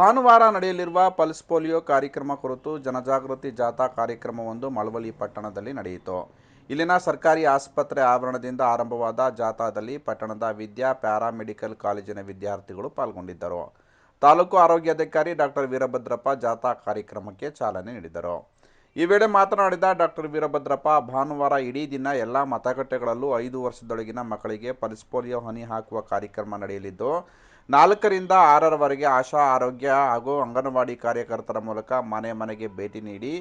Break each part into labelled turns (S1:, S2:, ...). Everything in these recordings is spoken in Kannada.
S1: ಭಾನುವಾರ ನಡೆಯಲಿರುವ ಪಲ್ಸ್ ಪೋಲಿಯೋ ಕಾರ್ಯಕ್ರಮ ಕುರಿತು ಜನಜಾಗೃತಿ ಜಾಥಾ ಕಾರ್ಯಕ್ರಮವೊಂದು ಮಳವಳ್ಳಿ ಪಟ್ಟಣದಲ್ಲಿ ನಡೆಯಿತು. ಇಲ್ಲಿನ ಸರ್ಕಾರಿ ಆಸ್ಪತ್ರೆ ಆವರಣದಿಂದ ಆರಂಭವಾದ ಜಾಥಾದಲ್ಲಿ ಪಟ್ಟಣದ ವಿದ್ಯಾ ಪ್ಯಾರಾಮೆಡಿಕಲ್ ಕಾಲೇಜಿನ ವಿದ್ಯಾರ್ಥಿಗಳು ಪಾಲ್ಗೊಂಡಿದ್ದರು. ತಾಲೂಕು ಆರೋಗ್ಯಾಧಿಕಾರಿ ಡಾಕ್ಟರ್ ವೀರಭದ್ರಪ್ಪ ಜಾಥಾ ಕಾರ್ಯಕ್ರಮಕ್ಕೆ ಚಾಲನೆ ನೀಡಿದರು. ಈ ವೇಳೆ ಮಾತನಾಡಿದ ಡಾಕ್ಟರ್ ವೀರಭದ್ರಪ್ಪ, ಭಾನುವಾರ ಇಡೀ ದಿನ ಎಲ್ಲ ಮತಗಟ್ಟೆಗಳಲ್ಲೂ ಐದು ವರ್ಷದೊಳಗಿನ ಮಕ್ಕಳಿಗೆ ಪಲ್ಸ್ ಪೋಲಿಯೋ ಹನಿ ಹಾಕುವ ಕಾರ್ಯಕ್ರಮ ನಡೆಯಲಿದ್ದು, ನಾಲ್ಕರಿಂದ ಆರರವರೆಗೆ ಆಶಾ, ಆರೋಗ್ಯ ಹಾಗೂ ಅಂಗನವಾಡಿ ಕಾರ್ಯಕರ್ತರ ಮೂಲಕ ಮನೆ ಮನೆಗೆ ಭೇಟಿ ನೀಡಿ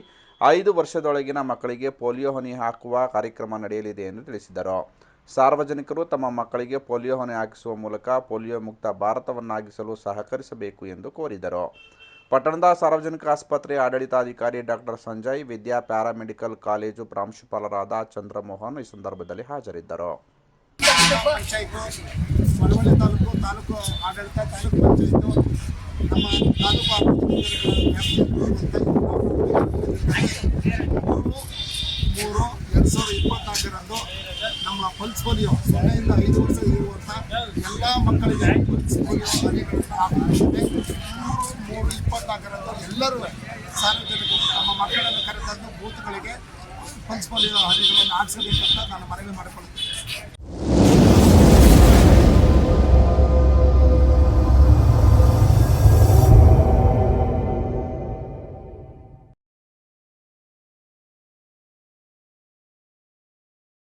S1: ಐದು ವರ್ಷದೊಳಗಿನ ಮಕ್ಕಳಿಗೆ ಪೋಲಿಯೋ ಹನಿ ಹಾಕುವ ಕಾರ್ಯಕ್ರಮ ನಡೆಯಲಿದೆ ಎಂದು ತಿಳಿಸಿದರು. ಸಾರ್ವಜನಿಕರು ತಮ್ಮ ಮಕ್ಕಳಿಗೆ ಪೋಲಿಯೋ ಹನಿ ಹಾಕಿಸುವ ಮೂಲಕ ಪೋಲಿಯೋ ಮುಕ್ತ ಭಾರತವನ್ನಾಗಿಸಲು ಸಹಕರಿಸಬೇಕು ಎಂದು ಕೋರಿದರು. ಪಟ್ಟಣದ ಸಾರ್ವಜನಿಕ ಆಸ್ಪತ್ರೆ ಆಡಳಿತಾಧಿಕಾರಿ doctor Sanjay, Vidya paramedical college ಪ್ರಾಂಶುಪಾಲರಾದ ಚಂದ್ರಮೋಹನ್ ಈ ಸಂದರ್ಭದಲ್ಲಿ ಹಾಜರಿದ್ದರು.
S2: ತಾಲೂಕು ತಾಲೂಕು ಆಡಳಿತ ತಾಲೂಕು ಮೂರು ಎರಡು ಸಾವಿರದ ಇಪ್ಪತ್ನಾಲ್ಕರಂದು ನಮ್ಮ ಪಲ್ಸ್ ಪೋಲಿಯೋ, ಸೊನ್ನೆಯಿಂದ ಐದು ವರ್ಷ ಇರುವಂಥ ಎಲ್ಲ ಮಕ್ಕಳಿಗೆ ಪಲ್ಸ್ ಪೋಲಿಯೋ ಹಾಕುತ್ತೇವೆ ಮೂರು ಇಪ್ಪತ್ನಾಲ್ಕರಂದು ಎಲ್ಲರೂ ಸಾರ್ವಜನಿಕರು ತಮ್ಮ ಮಕ್ಕಳನ್ನು ಕರೆತಂದು ಬೂತ್ಗಳಿಗೆ ಪಲ್ಸ್ ಹರಿಗಳನ್ನು ಆಡಿಸಬೇಕಂತ ನಾನು ಮನವಿ ಮಾಡಿಕೊಳ್ಳುತ್ತೇನೆ.